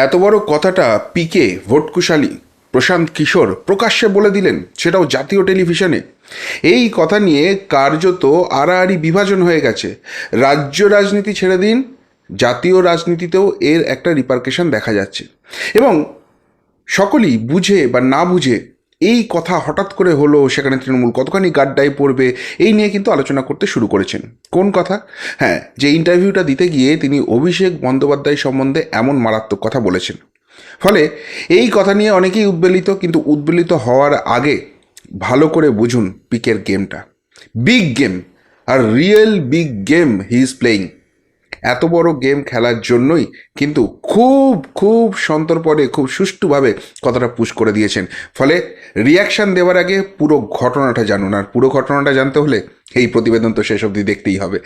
এত বড় কথাটা পিকে ভোটকুশালী প্রশান্ত কিশোর প্রকাশ্যে বলে দিলেন, সেটাও জাতীয় টেলিভিশনে। এই কথা নিয়ে কার্যত আড়াআড়ি বিভাজন হয়ে গেছে। রাজ্য রাজনীতি ছেড়ে দিন, জাতীয় রাজনীতিতেও এর একটা রিপার্কেশন দেখা যাচ্ছে। এবং সকলেই বুঝে বা না বুঝে এই কথা হঠাৎ করে হলো সেখানে তৃণমূল কতখানি গাড্ডায় পড়বে, এই নিয়ে কিন্তু আলোচনা করতে শুরু করেছেন। কোন কথা? হ্যাঁ যে ইন্টারভিউটা দিতে গিয়ে তিনি অভিষেক বন্দ্যোপাধ্যায় সম্বন্ধে এমন মারাত্মক কথা বলেছেন। ফলে এই কথা নিয়ে অনেকেই উদ্বেলিত, কিন্তু উদ্বেলিত হওয়ার আগে ভালো করে বুঝুন পিকের গেমটা। Big game, R real big game he is playing. এত বড় গেম খেলার জন্যই কিন্তু খুব খুব সন্তর্পণে খুব সুষ্ঠুভাবে কথাটা পুশ করে দিয়েছেন। ফলে রিয়াকশান দেওয়ার আগে পুরো ঘটনাটা জানুন। আর পুরো ঘটনাটা জানতে হলে এই প্রতিবেদন তো শেষ অবধি দেখতেই হবে।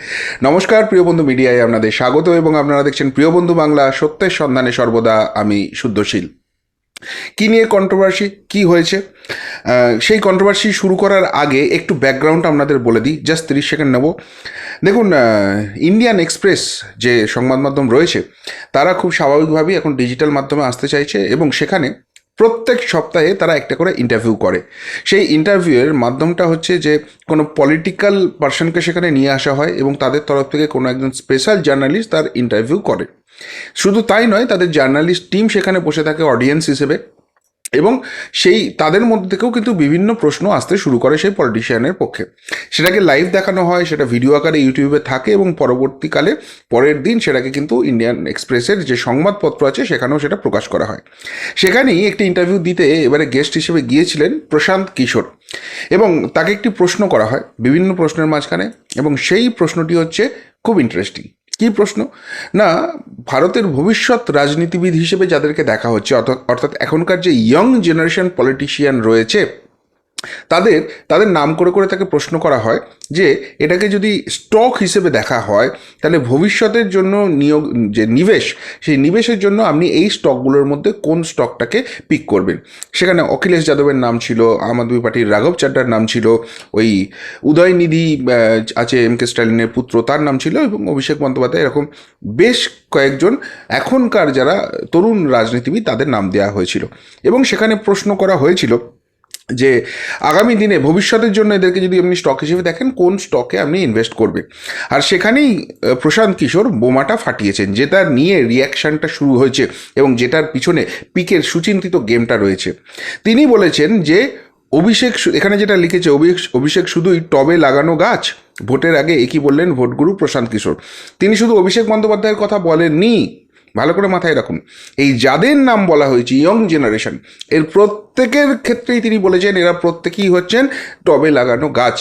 নমস্কার, প্রিয় বন্ধু মিডিয়ায় আপনাদের স্বাগত এবং আপনারা দেখছেন প্রিয় বন্ধু বাংলা সত্যের সন্ধানে সর্বদা, আমি শুদ্ধশীল কি নিয়ে কন্ট্রোভার্সি কি হয়েছে? সেই কন্ট্রোভার্সি শুরু করার আগে একটু ব্যাকগ্রাউন্ড আপনাদের বলে দিই জাস্ট তিরিশ সেকেন্ড নেব। দেখুন ইন্ডিয়ান এক্সপ্রেস যে সংবাদ মাধ্যম রয়েছে, তারা খুব স্বাভাবিকভাবেই এখন ডিজিটাল মাধ্যমে আসতে চাইছে এবং সেখানে প্রত্যেক সপ্তাহে তারা একটা করে ইন্টারভিউ করে। সেই ইন্টারভিউয়ের মাধ্যমটা হচ্ছে যে কোনো পলিটিক্যাল পার্সনকে সেখানে নিয়ে আসা হয় এবং তাদের তরফ থেকে কোনো একজন স্পেশাল জার্নালিস্ট তার ইন্টারভিউ করে। শুধু তাই নয়, তাদের জার্নালিস্ট টিম সেখানে বসে থাকে অডিয়েন্স হিসেবে। এবং সেই তাদের মধ্যে থেকেও কিন্তু বিভিন্ন প্রশ্ন আসতে শুরু করে সেই পলিটিশিয়ানের পক্ষে। সেটাকে লাইভ দেখানো হয়, সেটা ভিডিও আকারে ইউটিউবে থাকে এবং পরবর্তীকালে পরের দিন সেটাকে কিন্তু ইন্ডিয়ান এক্সপ্রেসের যে সংবাদপত্র আছে, সেখানেও সেটা প্রকাশ করা হয়। সেখানেই একটি ইন্টারভিউ দিতে এবারে গেস্ট হিসেবে গিয়েছিলেন প্রশান্ত কিশোর এবং তাকে একটি প্রশ্ন করা হয়, বিভিন্ন প্রশ্নের মাঝখানে এবং সেই প্রশ্নটি হচ্ছে, খুব ইন্টারেস্টিং কী প্রশ্ন? না, ভারতের ভবিষ্যৎ রাজনীতিবিদ হিসেবে যাদেরকে দেখা হচ্ছে, অর্থাৎ- অর্থাৎ এখনকার যে ইয়ং জেনারেশন পলিটিশিয়ান রয়েছে তাদের তাদের নাম করে করে তাকে প্রশ্ন করা হয় যে এটাকে যদি স্টক হিসেবে দেখা হয়, তাহলে ভবিষ্যতের জন্য নিয়োগ, যে নিবেশ, সেই নিবেশের জন্য আপনি এই স্টকগুলোর মধ্যে কোন স্টকটাকে পিক করবেন। সেখানে অখিলেশ যাদবের নাম ছিল, আম আদমি পার্টির রাঘব চাড্ডার নাম ছিল, ওই উদয়নিধি আছে এম কে স্ট্যালিনের পুত্র, তার নাম ছিল এবং অভিষেক বন্দ্যোপাধ্যায়, এরকম বেশ কয়েকজন এখনকার যারা তরুণ রাজনীতিবিদ তাদের নাম দেওয়া হয়েছিল। এবং সেখানে প্রশ্ন করা হয়েছিল যে আগামী দিনে ভবিষ্যতের জন্য এদেরকে যদি আপনি স্টক হিসেবে দেখেন, কোন স্টকে আপনি ইনভেস্ট করবেন? আর সেখানেই প্রশান্ত কিশোর বোমাটা ফাটিয়েছেন, যেটা নিয়ে রিয়াকশনটা শুরু হয়েছে এবং যেটার পিছনে পিকের সুচিন্তিত গেমটা রয়েছে। তিনি বলেছেন যে, অভিষেক এখানে যেটা লিখেছে অভিষেক শুধুই টবে লাগানো গাছ? ভোটের আগে একই বললেন ভোটগুরু প্রশান্ত কিশোর। তিনি শুধু অভিষেক বন্দ্যোপাধ্যায়ের কথা বলেননি ভালো করে মাথায় রাখুন। এই যাদের নাম বলা হয়েছে ইয়ং জেনারেশন এর প্রত্যেকের ক্ষেত্রেই তিনি বলেছেন এরা প্রত্যেকেই হচ্ছেন টবে লাগানো গাছ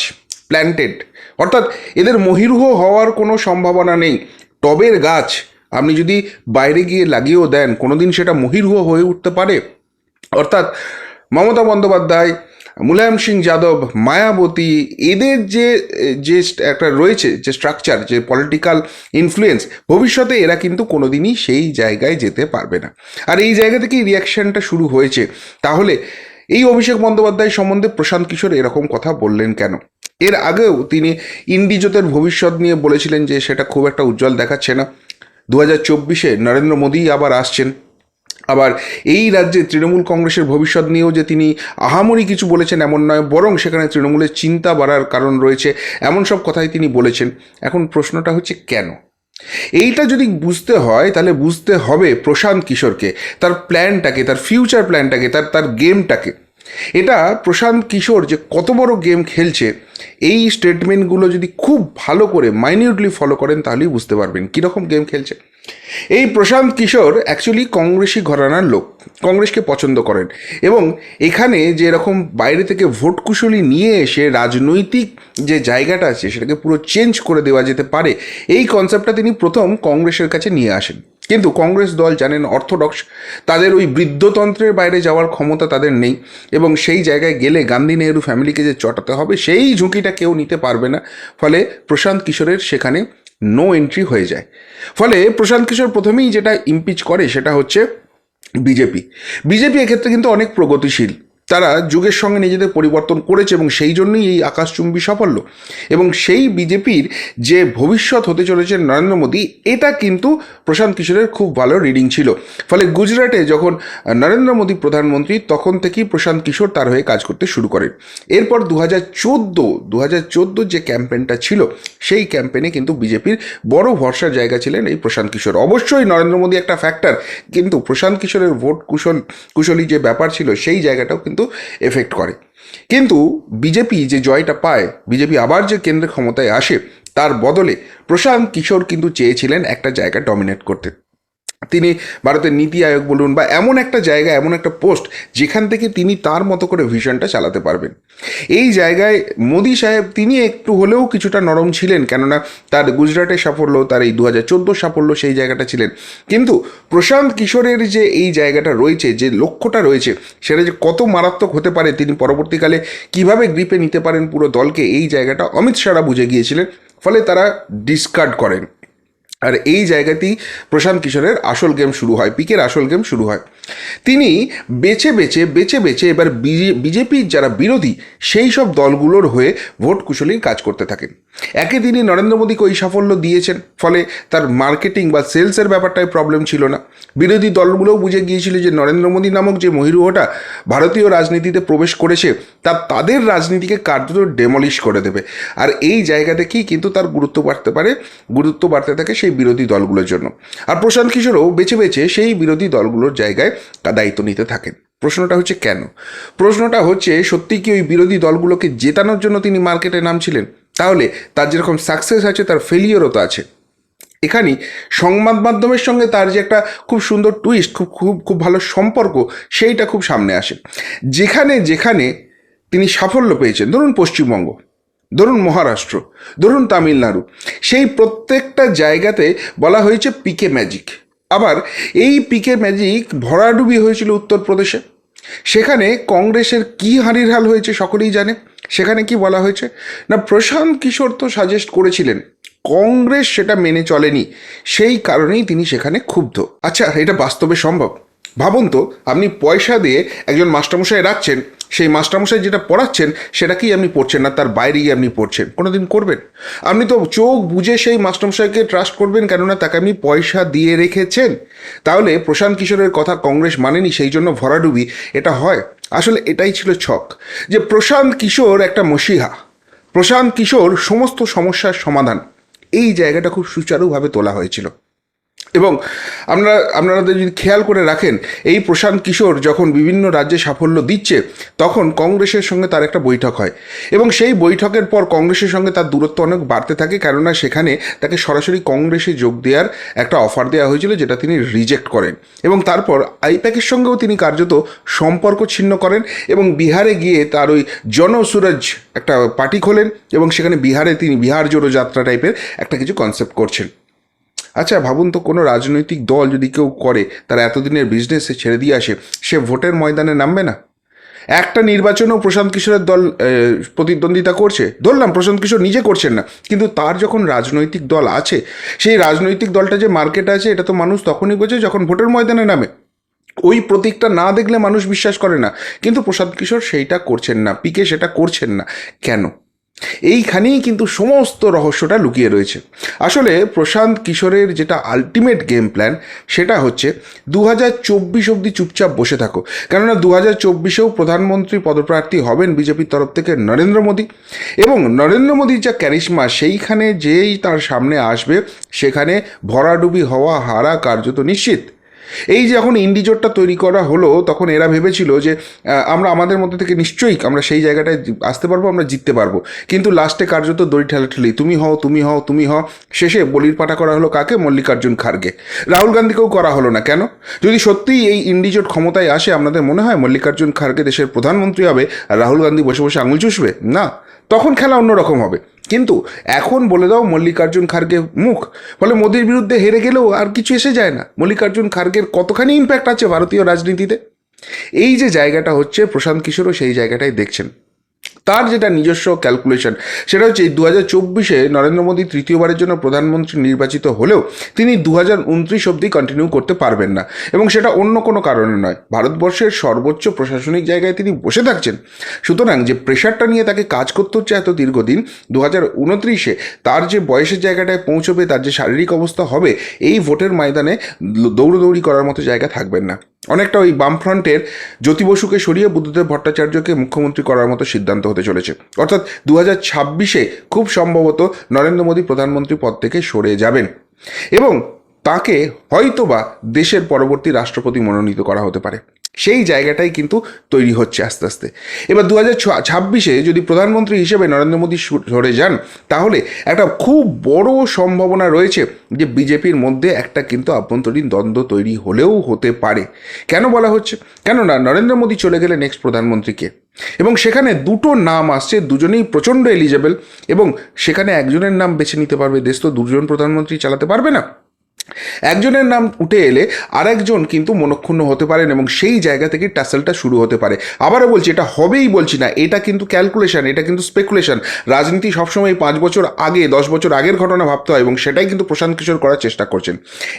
প্ল্যান্টেড অর্থাৎ এদের মহিরুহ হওয়ার কোনো সম্ভাবনা নেই। টবের গাছ আপনি যদি বাইরে গিয়ে লাগিয়েও দেন, কোনোদিন সেটা মহিরুহ হয়ে উঠতে পারে। অর্থাৎ মমতা বন্দ্যোপাধ্যায়, মুলায়ম সিং যাদব, মায়াবতী, এদের যে যে একটা রয়েছে, যে স্ট্রাকচার যে পলিটিক্যাল ইনফ্লুয়েন্স ভবিষ্যতে এরা কিন্তু কোনোদিনই সেই জায়গায় যেতে পারবে না। আর এই জায়গা থেকেই রিয়াকশনটা শুরু হয়েছে। তাহলে এই অভিষেক বন্দ্যোপাধ্যায় সম্বন্ধে প্রশান্ত কিশোর এরকম কথা বললেন কেন? এর আগেও তিনি ইন্ডিজোতের ভবিষ্যৎ নিয়ে বলেছিলেন যে সেটা খুব একটা উজ্জ্বল দেখাচ্ছে না। দু হাজার চব্বিশে নরেন্দ্র মোদী আবার আসছেন। আবার এই রাজ্যে তৃণমূল কংগ্রেসের ভবিষ্যৎ নিয়েও যে তিনি আহামরি কিছু বলেছেন এমন নয়, বরং সেখানে তৃণমূলের চিন্তা বাড়ার কারণ রয়েছে। এমন সব কথাই তিনি বলেছেন। এখন প্রশ্নটা হচ্ছে কেন? এইটা যদি বুঝতে হয়, তাহলে বুঝতে হবে প্রশান্ত কিশোরকে, তার প্ল্যানটাকে, তার ফিউচার প্ল্যানটাকে, তার তার গেমটাকে। এটা প্রশান্ত কিশোর যে কত বড় গেম খেলছে এই স্টেটমেন্টগুলো যদি খুব ভালো করে মাইনিউটলি ফলো করেন, তাহলেই বুঝতে পারবেন কীরকম গেম খেলছে। এই প্রশান্ত কিশোর অ্যাকচুয়ালি কংগ্রেসি ঘরানার লোক, কংগ্রেসকে পছন্দ করেন এবং এখানে যে এরকম বাইরে থেকে ভোট কুশলী নিয়ে এসে রাজনৈতিক যে জায়গাটা আছে, সেটাকে পুরো চেঞ্জ করে দেওয়া যেতে পারে, এই কনসেপ্টটা তিনি প্রথম কংগ্রেসের কাছে নিয়ে আসেন। কিন্তু কংগ্রেস দল জানেন অর্থোডক্স, তাদের ওই বৃদ্ধতন্ত্রের বাইরে যাওয়ার ক্ষমতা তাদের নেই এবং সেই জায়গায় গেলে গান্ধী নেহরু ফ্যামিলিকে যে চটাতে হবে, সেই ঝুঁকিটা কেউ নিতে পারবে না। ফলে প্রশান্ত কিশোরের সেখানে নো এন্ট্রি হয়ে যায়। ফলে প্রশান্ত কিশোর প্রথমেই যেটা ইমপিচ করে সেটা হচ্ছে বিজেপি। বিজেপি এক্ষেত্রে কিন্তু অনেক প্রগতিশীল। তারা যুগের সঙ্গে নিজেদের পরিবর্তন করেছে এবং সেই জন্যই এই আকাশচুম্বী সাফল্য। এবং সেই বিজেপির যে ভবিষ্যৎ হতে চলেছে নরেন্দ্র মোদী, এটা কিন্তু প্রশান্ত কিশোরের খুব ভালো রিডিং ছিল। ফলে গুজরাটে যখন নরেন্দ্র মোদী প্রধানমন্ত্রী, তখন থেকেই প্রশান্ত কিশোর তার হয়ে কাজ করতে শুরু করেন এরপর দু হাজার চোদ্দ দু হাজার চোদ্দোর যে ক্যাম্পেনটা ছিল, সেই ক্যাম্পেনে কিন্তু বিজেপির বড় ভরসার জায়গা ছিলেন এই প্রশান্ত কিশোর। অবশ্যই নরেন্দ্র মোদী একটা ফ্যাক্টর কিন্তু প্রশান্ত কিশোরের ভোট কুশল কুশলী যে ব্যাপার ছিল, সেই জায়গাটাও কিন্তু এফেক্ট করে। কিন্তু বিজেপি যে জয়টা পায় বিজেপি আবার যে কেন্দ্রের ক্ষমতায় আসে, তার বদলে প্রশান্ত কিশোর কিন্তু চেয়েছিলেন একটা জায়গা ডমিনেট করতে। তিনি ভারতের নীতি আয়োগ বলুন বা এমন একটা জায়গা, এমন একটা পোস্ট যেখান থেকে তিনি তার মতো করে ভিশনটা চালাতে পারবেন। এই জায়গায় মোদী সাহেব, তিনি একটু হলেও কিছুটা নরম ছিলেন, কেননা তার গুজরাটের সাফল্য, তার এই দু হাজার চোদ্দ সাফল্য সেই জায়গাটা ছিলেন। কিন্তু প্রশান্ত কিশোরের যে এই জায়গাটা রয়েছে, যে লক্ষ্যটা রয়েছে, সেটা যে কত মারাত্মক হতে পারে তিনি পরবর্তীকালে কীভাবে গ্রিপে নিতে পারেন পুরো দলকে, এই জায়গাটা অমিত শাহরা বুঝে গিয়েছিলেন। ফলে তারা ডিসকার্ড করেন। আর এই জায়গাতেই প্রশান্ত কিশোরের আসল গেম শুরু হয়, পিকের আসল গেম শুরু হয়। তিনি বেছে বেছে বেছে বেছে এবার বিজেপির যারা বিরোধী, সেই সব দলগুলোর হয়ে ভোট কুশলীর কাজ করতে থাকেন। একে তিনি নরেন্দ্র মোদীকে ওই সাফল্য দিয়েছেন, ফলে তার মার্কেটিং বা সেলসের ব্যাপারটায় প্রবলেম ছিল না। বিরোধী দলগুলোও বুঝে গিয়েছিল যে নরেন্দ্র মোদী নামক যে মহিরুহটা ভারতীয় রাজনীতিতে প্রবেশ করেছে, তা তাদের রাজনীতিকে কার্যত ডেমলিশ করে দেবে। আর এই জায়গা থেকেই কিন্তু তার গুরুত্ব বাড়তে পারে? গুরুত্ব বাড়তে থাকে সেই বিরোধী দলগুলোর জন্য। আর প্রশান্ত কিশোরও বেছে বেছে সেই বিরোধী দলগুলোর জায়গায় দায়িত্ব নিতে থাকেন। প্রশ্নটা হচ্ছে কেন? প্রশ্নটা হচ্ছে, সত্যি কি ওই বিরোধী দলগুলোকে জেতানোর জন্য তিনি মার্কেটে নামছিলেন? তাহলে তার যেরকম সাকসেস আছে, তার ফেলিয়ারও তো আছে। এখানেই সংবাদ মাধ্যমের সঙ্গে তার যে একটা খুব সুন্দর টুইস্ট খুব খুব খুব ভালো সম্পর্ক, সেইটা খুব সামনে আসে। যেখানে যেখানে তিনি সাফল্য পেয়েছেন, ধরুন পশ্চিমবঙ্গ। ধরুন মহারাষ্ট্র, ধরুন তামিলনাড়ু, সেই প্রত্যেকটা জায়গাতে বলা হয়েছে পিকে ম্যাজিক। আবার এই পিকে ম্যাজিক ভরাডুবি হয়েছিল উত্তরপ্রদেশে। সেখানে কংগ্রেসের কী হারির হাল হয়েছে সকলেই জানে। সেখানে কি বলা হয়েছে? না, প্রশান্ত কিশোর তো সাজেস্ট করেছিলেন, কংগ্রেস সেটা মেনে চলেনি। সেই কারণেই তিনি সেখানে ক্ষুব্ধ। আচ্ছা এটা বাস্তবে সম্ভব। ভাবুন তো, আপনি পয়সা দিয়ে একজন মাস্টারমশাই রাখছেন সেই মাস্টারমশাই যেটা পড়াচ্ছেন, সেটাকেই আপনি পড়ছেন না, তার বাইরে গিয়ে আপনি পড়ছেন। কোনো দিন করবেন? আপনি তো চোখ বুঝে সেই মাস্টারমশাইকে ট্রাস্ট করবেন, কেননা তাকে আপনি পয়সা দিয়ে রেখেছেন। তাহলে প্রশান্ত কিশোরের কথা কংগ্রেস মানেনি, সেই জন্য ভরাডুবি এটা হয়। আসলে এটাই ছিল ছক, যে প্রশান্ত কিশোর একটা মসিহা। প্রশান্ত কিশোর সমস্ত সমস্যার সমাধান। এই জায়গাটা খুব সুচারুভাবে তোলা হয়েছিল। এবং আমরা আপনারা যদি খেয়াল করে রাখেন, এই প্রশান্ত কিশোর যখন বিভিন্ন রাজ্যে সাফল্য দিচ্ছে, তখন কংগ্রেসের সঙ্গে তার একটা বৈঠক হয়। এবং সেই বৈঠকের পর কংগ্রেসের সঙ্গে তার দূরত্ব অনেক বাড়তে থাকে, কেননা সেখানে তাকে সরাসরি কংগ্রেসে যোগ দেওয়ার একটা অফার দেওয়া হয়েছিল, যেটা তিনি রিজেক্ট করেন। এবং তারপর আইপ্যাকের সঙ্গেও তিনি কার্যত সম্পর্ক ছিন্ন করেন এবং বিহারে গিয়ে তার ওই জনসুরজ একটা পার্টি খোলেন এবং সেখানে বিহারে তিনি বিহার জোড়ো যাত্রা টাইপের একটা কিছু কনসেপ্ট করছেন। আচ্ছা ভাবুন তো কোনো রাজনৈতিক দল যদি কেউ করে, তারা এতদিনের বিজনেসে ছেড়ে দিয়ে আসে, সে ভোটের ময়দানে নামবে না? একটা নির্বাচনেও প্রশান্ত কিশোরের দল প্রতিদ্বন্দ্বিতা করছে? ধরলাম, প্রশান্ত কিশোর নিজে করছেন না। কিন্তু তার যখন রাজনৈতিক দল আছে, সেই রাজনৈতিক দলটা যে মার্কেট আছে, এটা তো মানুষ তখনই বোঝে যখন ভোটের ময়দানে নামে। ওই প্রতীকটা না দেখলে মানুষ বিশ্বাস করে না। কিন্তু প্রশান্ত কিশোর সেইটা করছেন না, পিকে সেটা করছেন না। কেন? এইখানেই কিন্তু সমস্ত রহস্যটা লুকিয়ে রয়েছে। আসলে প্রশান্ত কিশোরের যেটা আলটিমেট গেম প্ল্যান সেটা হচ্ছে দু হাজার চব্বিশ অবধি চুপচাপ বসে থাকো। কেননা দু হাজার চব্বিশেও প্রধানমন্ত্রী পদপ্রার্থী হবেন বিজেপির তরফ থেকে নরেন্দ্র মোদী। এবং নরেন্দ্র মোদীর যা ক্যারিশমা সেইখানে যেই তার সামনে আসবে, সেখানে ভরাডুবি হওয়া হারা কার্যত নিশ্চিত। এই যে যখন ইন্ডিজোটটা তৈরি করা হলো, তখন এরা ভেবেছিল যে আমরা আমাদের মধ্যে থেকে নিশ্চয়ই আমরা সেই জায়গাটায় আসতে পারব, আমরা জিততে পারব। কিন্তু লাস্টে কার্যত দড়ি ঠেলাঠেলি, তুমি হও তুমি হও তুমি হও। শেষে বলির পাঠা করা হলো কাকে? মল্লিকার্জুন খার্গে। রাহুল গান্ধীকেও করা হলো না কেন? যদি সত্যিই এই ইন্ডিজোট ক্ষমতায় আসে, আপনাদের মনে হয় মল্লিকার্জুন খার্গে দেশের প্রধানমন্ত্রী হবে আর রাহুল গান্ধী বসে বসে আঙুল চুষবে? না। তখন খেলা অন্যরকম হবে। কিন্তু এখন বলে দাও মল্লিকার্জুন খার্গে মুখ। ফলে মোদির বিরুদ্ধে হেরে গেলেও আর কিছু এসে যায় না। মল্লিকার্জুন খার্গের কতখানি ইম্প্যাক্ট আছে ভারতীয় রাজনীতিতে? এই যে জায়গাটা হচ্ছে প্রশান্ত কিশোরও সেই জায়গাটাই দেখছেন। তার যেটা নিজস্ব ক্যালকুলেশন সেটা হচ্ছে এই দু হাজার চব্বিশে নরেন্দ্র মোদী তৃতীয়বারের জন্য প্রধানমন্ত্রী নির্বাচিত হলেও তিনি দু হাজার উনত্রিশ অব্দি কন্টিনিউ করতে পারবেন না। এবং সেটা অন্য কোনো কারণে নয়, ভারতবর্ষের সর্বোচ্চ প্রশাসনিক জায়গায় তিনি বসে থাকছেন। সুতরাং যে প্রেশারটা নিয়ে তাকে কাজ করতে হচ্ছে এত দীর্ঘদিন দু হাজার উনত্রিশে তার যে বয়সের জায়গাটায় পৌঁছবে, তার যে শারীরিক অবস্থা হবে, এই ভোটের ময়দানে দৌড়দৌড়ি করার মতো জায়গা থাকবেন না। অনেকটা ওই বামফ্রন্টের জ্যোতি বসুকে সরিয়ে বুদ্ধদেব ভট্টাচার্যকে মুখ্যমন্ত্রী করার মতো সিদ্ধান্ত হতে চলেছে। অর্থাৎ দু ছাব্বিশে খুব সম্ভবত নরেন্দ্র মোদী প্রধানমন্ত্রী পদ থেকে সরে যাবেন। এবং তাকে হয়তোবা দেশের পরবর্তী রাষ্ট্রপতি মনোনীত করা হতে পারে। সেই জায়গাটাই কিন্তু তৈরি হচ্ছে আস্তে আস্তে। এবার দু হাজার ছাব্বিশে যদি প্রধানমন্ত্রী হিসেবে নরেন্দ্র মোদী সরে যান, তাহলে একটা খুব বড় সম্ভাবনা রয়েছে যে বিজেপির মধ্যে একটা কিন্তু আভ্যন্তরীণ দ্বন্দ্ব তৈরি হলেও হতে পারে। কেন বলা হচ্ছে? কেননা নরেন্দ্র মোদী চলে গেলে নেক্সট প্রধানমন্ত্রীকে। এবং সেখানে দুটো নাম আসছে, দুজনেই প্রচণ্ড এলিজেবল এবং সেখানে একজনের নাম বেছে নিতে পারবে দেশ, তো দুজন প্রধানমন্ত্রী চালাতে পারবে না? একজনের নাম উঠে এলে আরেকজন কিন্তু মনক্ষুণ্ণ হতে পারেন এবং সেই জায়গা থেকে টাসেলটা শুরু হতে পারে। আবারও বলছি, এটা হবেই বলছি না, এটা কিন্তু ক্যালকুলেশন এটা কিন্তু স্পেকুলেশন রাজনীতি সবসময় পাঁচ বছর আগে, দশ বছর আগের ঘটনা ভাবতে হয় এবং সেটাই কিন্তু প্রশান্ত কিশোর করার চেষ্টা করছেন।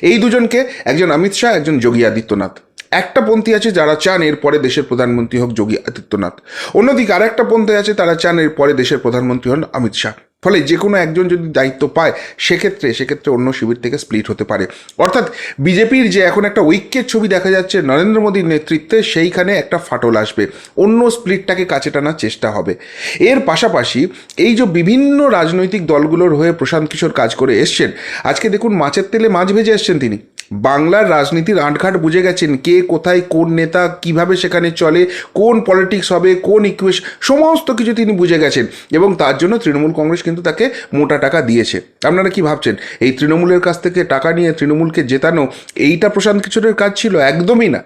এই দুজনকে একজন অমিত শাহ, একজন যোগী আদিত্যনাথ। একটা পন্থী আছে যারা চান এরপরে দেশের প্রধানমন্ত্রী হোক যোগী আদিত্যনাথ। অন্যদিকে আর একটা পন্থী আছে তারা চান এরপরে দেশের প্রধানমন্ত্রী হন অমিত শাহ। ফলে যে কোনো একজন যদি দায়িত্ব পায়, সেক্ষেত্রে সেক্ষেত্রে অন্য শিবির থেকে স্প্লিট হতে পারে। অর্থাৎ বিজেপির যে এখন একটা ঐক্যের ছবি দেখা যাচ্ছে নরেন্দ্র মোদীর নেতৃত্বে, সেইখানে একটা ফাটল আসবে। অন্য স্প্লিটটাকে কাছে টানার চেষ্টা হবে। এর পাশাপাশি এই যে বিভিন্ন রাজনৈতিক দলগুলোর হয়ে প্রশান্ত কিশোর কাজ করে এসছেন, আজকে দেখুন মাছের তেলে মাছ ভেজে এসছেন তিনি। বাংলার রাজনীতির আঁটঘাট বুঝে গেছেন কে কোথায় কোন নেতা কীভাবে সেখানে চলে, কোন পলিটিক্স হবে, কোন ইকুয়েশ সমস্ত কিছু তিনি বুঝে গেছেন। এবং তার জন্য তৃণমূল কংগ্রেস কিন্তু তাকে মোটা টাকা দিয়েছে। আপনারা কি ভাবছেন? এই তৃণমূলের কাছ থেকে টাকা নিয়ে তৃণমূলকে জেতানো এইটা প্রশান্ত কিশোরের কাজ ছিল? একদমই না।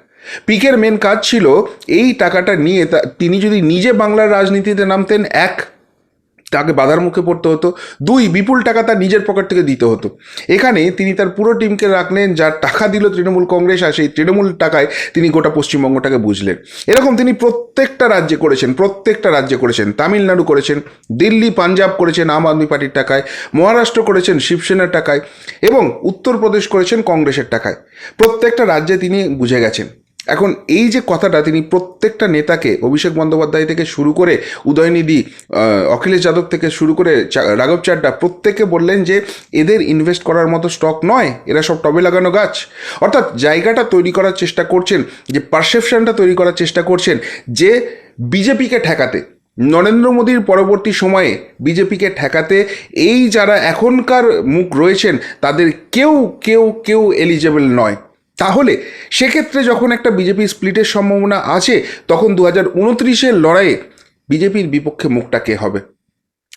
পিকের মেন কাজ ছিল এই টাকাটা নিয়ে তিনি যদি নিজে বাংলার রাজনীতিতে নামতেন, এক তাকে বাধার মুখে পড়তে হতো। দুই, বিপুল টাকা তার নিজের পকেট থেকে দিতে হতো। এখানে তিনি তার পুরো টিমকে রাখলেন, যার টাকা দিল তৃণমূল কংগ্রেস আর সেই তৃণমূল টাকায় তিনি গোটা পশ্চিমবঙ্গটাকে বুঝলেন। এরকম তিনি প্রত্যেকটা রাজ্যে করেছেন, প্রত্যেকটা রাজ্যে করেছেন। তামিলনাড়ু করেছেন, দিল্লি, পাঞ্জাব করেছেন আম আদমি পার্টির টাকায়, মহারাষ্ট্র করেছেন শিবসেনার টাকায় এবং উত্তরপ্রদেশ করেছেন কংগ্রেসের টাকায়। প্রত্যেকটা রাজ্যে তিনি বুঝে গেছেন। এখন এই যে কথাটা তিনি প্রত্যেকটা নেতাকে, অভিষেক বন্দ্যোপাধ্যায় থেকে শুরু করে উদয়নিধি অখিলেশ যাদব থেকে শুরু করে রাঘব চাড্ডা, প্রত্যেকে বললেন যে এদের ইনভেস্ট করার মতো স্টক নয়, এরা সব টবে লাগানো গাছ। অর্থাৎ জায়গাটা তৈরি করার চেষ্টা করছেন, যে পারসেপশনটা তৈরি করার চেষ্টা করছেন, যে বিজেপিকে ঠেকাতে, নরেন্দ্র মোদীর পরবর্তী সময়ে বিজেপিকে ঠেকাতে এই যারা এখনকার মুখ রয়েছেন, তাদের কেউ কেউ কেউ এলিজেবল নয়। তাহলে সেক্ষেত্রে যখন একটা বিজেপি স্প্লিটের সম্ভাবনা আছে, তখন দু হাজার উনত্রিশের লড়াইয়ে বিজেপির বিপক্ষে মুখটা কে হবে?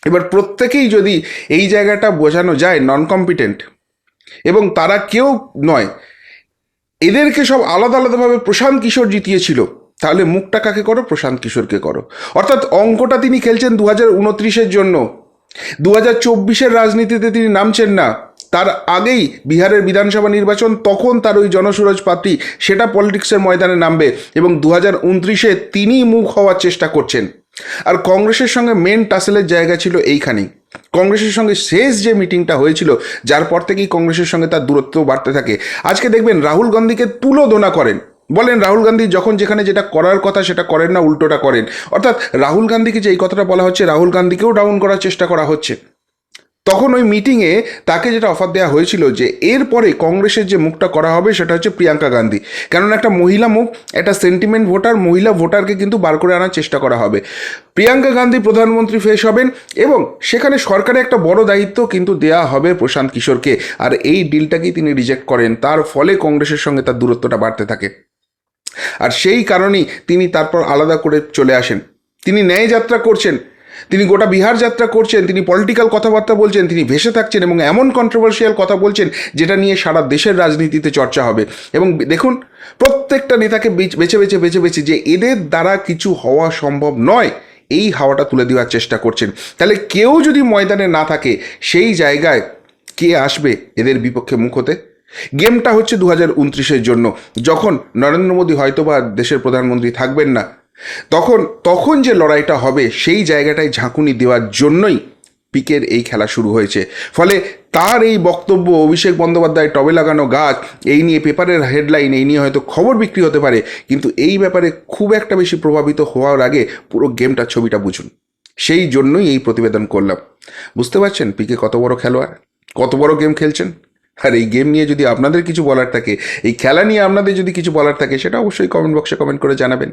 এবার প্রত্যেকেই যদি এই জায়গাটা বোঝানো যায় নন কম্পিটেন্ট এবং তারা কেউ নয়, এদেরকে সব আলাদা আলাদাভাবে প্রশান্ত কিশোর জিতিয়েছিল, তাহলে মুখটা কাকে করো? প্রশান্ত কিশোরকে করো। অর্থাৎ অঙ্কটা তিনি খেলছেন দু হাজার উনত্রিশের জন্য। দু হাজার চব্বিশের রাজনীতিতে তিনি নামছেন না। তার আগেই বিহারের বিধানসভা নির্বাচন, তখন তার ওই জনসুরজ পাত্রী সেটা পলিটিক্সের ময়দানে নামবে এবং দু হাজার উনত্রিশে তিনি মুখ হওয়ার চেষ্টা করছেন। আর কংগ্রেসের সঙ্গে মেন টাসেলের জায়গা ছিল এইখানেই। কংগ্রেসের সঙ্গে শেষ যে মিটিংটা হয়েছিল, যার পর থেকেই কংগ্রেসের সঙ্গে তার দূরত্ব বাড়তে থাকে। আজকে দেখবেন রাহুল গান্ধীকে তুলোধনা করেন। বলেন, রাহুল গান্ধী যখন যেখানে যেটা করার কথা, সেটা করেন না, উল্টোটা করেন। অর্থাৎ রাহুল গান্ধীকে যে এই কথাটা বলা হচ্ছে, রাহুল গান্ধীকেও ডাউন করার চেষ্টা করা হচ্ছে। তখন ওই মিটিংয়ে তাকে যেটা অফার দেওয়া হয়েছিল যে এরপরে কংগ্রেসের যে মুখটা করা হবে সেটা হচ্ছে প্রিয়াঙ্কা গান্ধী। কেননা একটা মহিলা মুখ, একটা সেন্টিমেন্ট ভোটার মহিলা ভোটারকে কিন্তু বার করে আনার চেষ্টা করা হবে। প্রিয়াঙ্কা গান্ধী প্রধানমন্ত্রী ফেস হবেন এবং সেখানে সরকারের একটা বড় দায়িত্ব কিন্তু দেয়া হবে প্রশান্ত কিশোরকে। আর এই ডিলটাকেই তিনি রিজেক্ট করেন। তার ফলে কংগ্রেসের সঙ্গে তার দূরত্বটা বাড়তে থাকে। আর সেই কারণেই তিনি তারপর আলাদা করে চলে আসেন। তিনি ন্যায় যাত্রা করছেন। তিনি গোটা বিহার যাত্রা করছেন, তিনি পলিটিক্যাল কথাবার্তা বলছেন, তিনি ভেসে থাকছেন এবং এমন কন্ট্রোভার্সিয়াল কথা বলছেন যেটা নিয়ে সারা দেশের রাজনীতিতে চর্চা হবে। এবং দেখুন, প্রত্যেকটা নেতাকে বেছে বেছে বেছে বেছে যে এদের দ্বারা কিছু হওয়া সম্ভব নয়, এই হাওয়াটা তুলে দেওয়ার চেষ্টা করছেন। তাহলে কেউ যদি ময়দানে না থাকে, সেই জায়গায় কে আসবে এদের বিপক্ষে মুখ হতে? গেমটা হচ্ছে দু হাজার জন্য। যখন নরেন্দ্র মোদী হয়তোবা দেশের প্রধানমন্ত্রী থাকবেন না তখন তখন যে লড়াইটা হবে, সেই জায়গাটায় ঝাঁকুনি দেওয়ার জন্যই পিকের এই খেলা শুরু হয়েছে। ফলে তার এই বক্তব্য, অভিষেক বন্দ্যোপাধ্যায় টবে লাগানো গাছ, এই নিয়ে পেপারের হেডলাইন, এই নিয়ে হয়তো খবর বিক্রি হতে পারে, কিন্তু এই ব্যাপারে খুব একটা বেশি প্রভাবিত হওয়ার আগে পুরো গেমটার ছবিটা বুঝুন। সেই জন্যই এই প্রতিবেদন করলাম। বুঝতে পারছেন পিকে কত বড় খেলোয়াড়? কত বড় গেম খেলছেন? আর এই গেম নিয়ে যদি আপনাদের কিছু বলার থাকে, এই খেলা নিয়ে আপনাদের যদি কিছু বলার থাকে, সেটা অবশ্যই কমেন্ট বক্সে কমেন্ট করে জানাবেন।